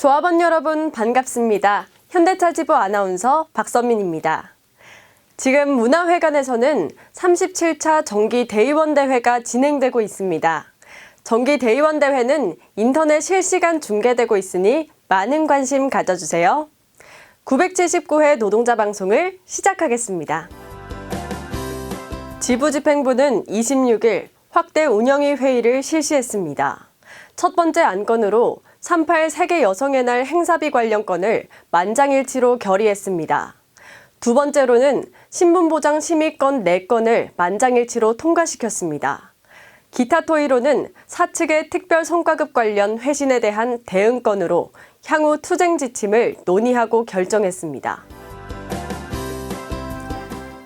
조합원 여러분 반갑습니다. 현대차 지부 아나운서 박선민입니다. 지금 문화회관에서는 37차 정기 대의원 대회가 진행되고 있습니다. 정기 대의원 대회는 인터넷 실시간 중계되고 있으니 많은 관심 가져주세요. 979회 노동자 방송을 시작하겠습니다. 지부집행부는 26일 확대 운영위 회의를 실시했습니다. 첫 번째 안건으로 38 세계 여성의 날 행사비 관련 건을 만장일치로 결의했습니다. 두 번째로는 신분보장 심의권 4건을 만장일치로 통과시켰습니다. 기타 토의로는 사측의 특별 성과급 관련 회신에 대한 대응건으로 향후 투쟁 지침을 논의하고 결정했습니다.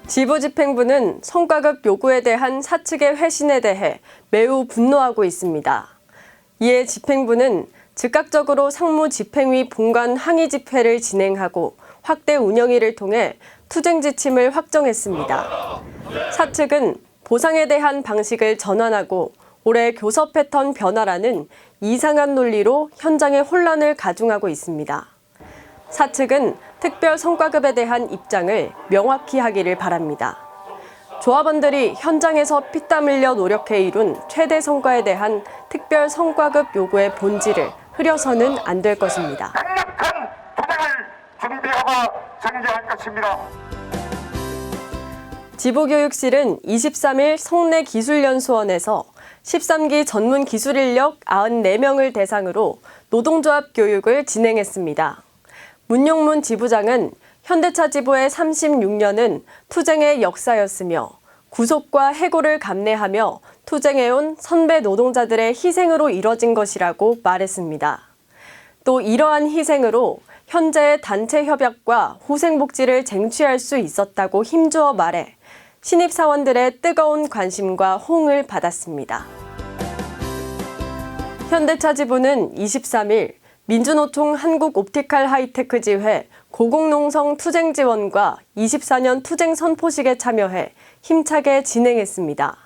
지부집행부는 성과급 요구에 대한 사측의 회신에 대해 매우 분노하고 있습니다. 이에 집행부는 즉각적으로 상무 집행위 본관 항의 집회를 진행하고 확대 운영위를 통해 투쟁 지침을 확정했습니다. 사측은 보상에 대한 방식을 전환하고 올해 교섭 패턴 변화라는 이상한 논리로 현장의 혼란을 가중하고 있습니다. 사측은 특별 성과급에 대한 입장을 명확히 하기를 바랍니다. 조합원들이 현장에서 피땀 흘려 노력해 이룬 최대 성과에 대한 특별 성과급 요구의 본질을 흐려서는 안 될 것입니다. 강력한 투쟁을 준비하고 전개할 것입니다. 지부교육실은 23일 성내 기술연수원에서 13기 전문 기술 인력 94명을 대상으로 노동조합 교육을 진행했습니다. 문용문 지부장은 현대차 지부의 36년은 투쟁의 역사였으며 구속과 해고를 감내하며 투쟁해온 선배 노동자들의 희생으로 이뤄진 것이라고 말했습니다. 또 이러한 희생으로 현재의 단체 협약과 후생복지를 쟁취할 수 있었다고 힘주어 말해 신입사원들의 뜨거운 관심과 호응을 받았습니다. 현대차 지부는 23일 민주노총 한국옵티칼 하이테크 지회 고공농성 투쟁 지원과 24년 투쟁 선포식에 참여해 힘차게 진행했습니다.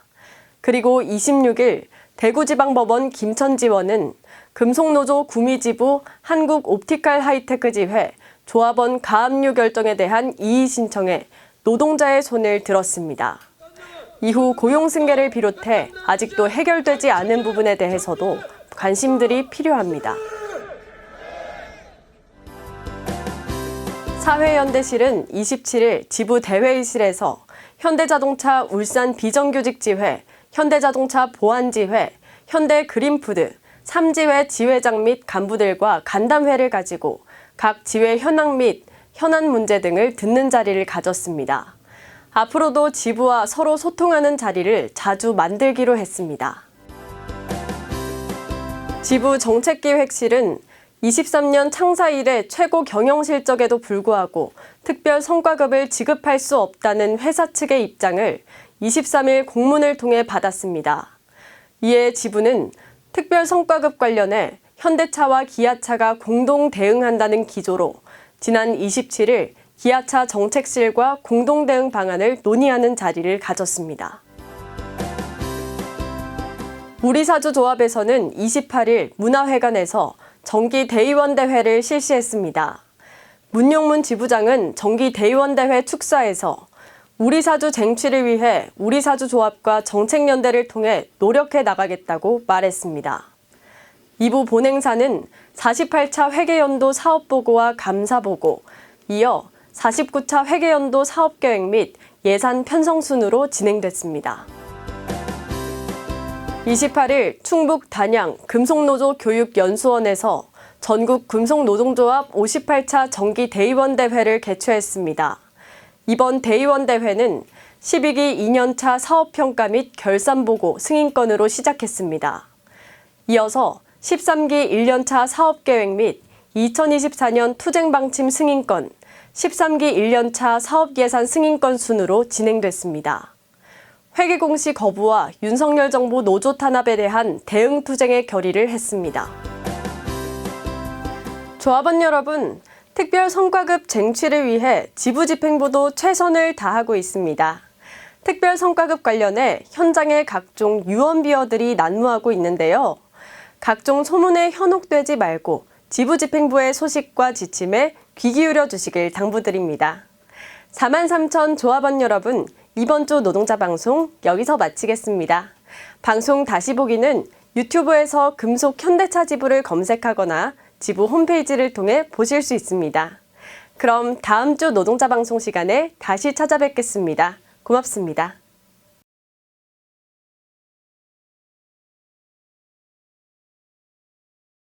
그리고 26일 대구지방법원 김천지원은 금속노조 구미지부 한국 옵티칼 하이테크 지회 조합원 가압류 결정에 대한 이의 신청에 노동자의 손을 들었습니다. 이후 고용 승계를 비롯해 아직도 해결되지 않은 부분에 대해서도 관심들이 필요합니다. 사회연대실은 27일 지부 대회의실에서 현대자동차 울산 비정규직 지회, 현대자동차 보안지회, 현대그린푸드, 3지회 지회장 및 간부들과 간담회를 가지고 각 지회 현황 및 현안 문제 등을 듣는 자리를 가졌습니다. 앞으로도 지부와 서로 소통하는 자리를 자주 만들기로 했습니다. 지부 정책기획실은 23년 창사 이래 최고 경영 실적에도 불구하고 특별 성과급을 지급할 수 없다는 회사 측의 입장을 23일 공문을 통해 받았습니다. 이에 지부는 특별 성과급 관련해 현대차와 기아차가 공동 대응한다는 기조로 지난 27일 기아차 정책실과 공동 대응 방안을 논의하는 자리를 가졌습니다. 우리사주 조합에서는 28일 문화회관에서 정기 대의원 대회를 실시했습니다. 문용문 지부장은 정기 대의원 대회 축사에서 우리 사주 쟁취를 위해 우리 사주 조합과 정책 연대를 통해 노력해 나가겠다고 말했습니다. 이부 본행사는 48차 회계연도 사업보고와 감사보고, 이어 49차 회계연도 사업계획 및 예산 편성 순으로 진행됐습니다. 28일 충북 단양 금속노조 교육연수원에서 전국 금속노동조합 58차 정기 대의원 대회를 개최했습니다. 이번 대의원 대회는 12기 2년차 사업평가 및 결산보고 승인건으로 시작했습니다. 이어서 13기 1년차 사업계획 및 2024년 투쟁방침 승인건, 13기 1년차 사업예산 승인건 순으로 진행됐습니다. 회계 공시 거부와 윤석열 정부 노조 탄압에 대한 대응 투쟁의 결의를 했습니다. 조합원 여러분, 특별 성과급 쟁취를 위해 지부 집행부도 최선을 다하고 있습니다. 특별 성과급 관련해 현장의 각종 유언비어들이 난무하고 있는데요. 각종 소문에 현혹되지 말고 지부 집행부의 소식과 지침에 귀 기울여 주시길 당부드립니다. 4만 3천 조합원 여러분, 이번 주 노동자 방송 여기서 마치겠습니다. 방송 다시 보기는 유튜브에서 금속 현대차 지부를 검색하거나 지부 홈페이지를 통해 보실 수 있습니다. 그럼 다음 주 노동자 방송 시간에 다시 찾아뵙겠습니다. 고맙습니다.